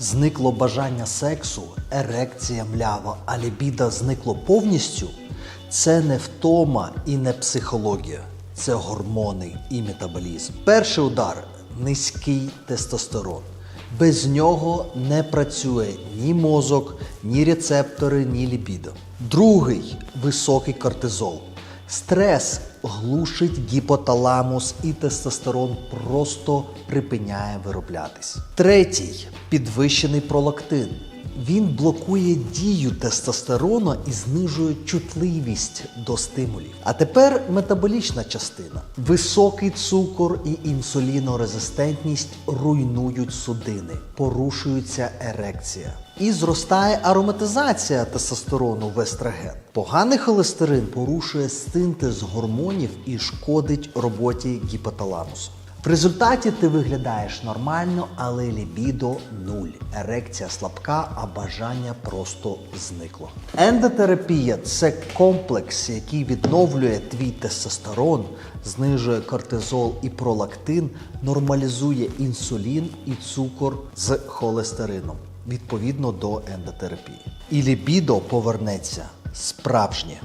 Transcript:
Зникло бажання сексу, ерекція млява, а лібіда зникло повністю. Це не втома і не психологія, це гормони і метаболізм. Перший удар низький тестостерон. Без нього не працює ні мозок, ні рецептори, ні лібідо. Другий високий кортизол. Стрес глушить гіпоталамус і тестостерон просто припиняє вироблятись. Третій підвищений пролактин. Він блокує дію тестостерону і знижує чутливість до стимулів. А тепер метаболічна частина. Високий цукор і інсулінорезистентність руйнують судини, порушується ерекція. І зростає ароматизація тестостерону в естроген. Поганий холестерин порушує синтез гормонів і шкодить роботі гіпоталамусу. В результаті ти виглядаєш нормально, але лібідо нуль. Ерекція слабка, а бажання просто зникло. Ендотерапія це комплекс, який відновлює твій тестостерон, знижує кортизол і пролактин, нормалізує інсулін і цукор з холестерином відповідно до ендотерапії. І лібідо повернеться справжнє.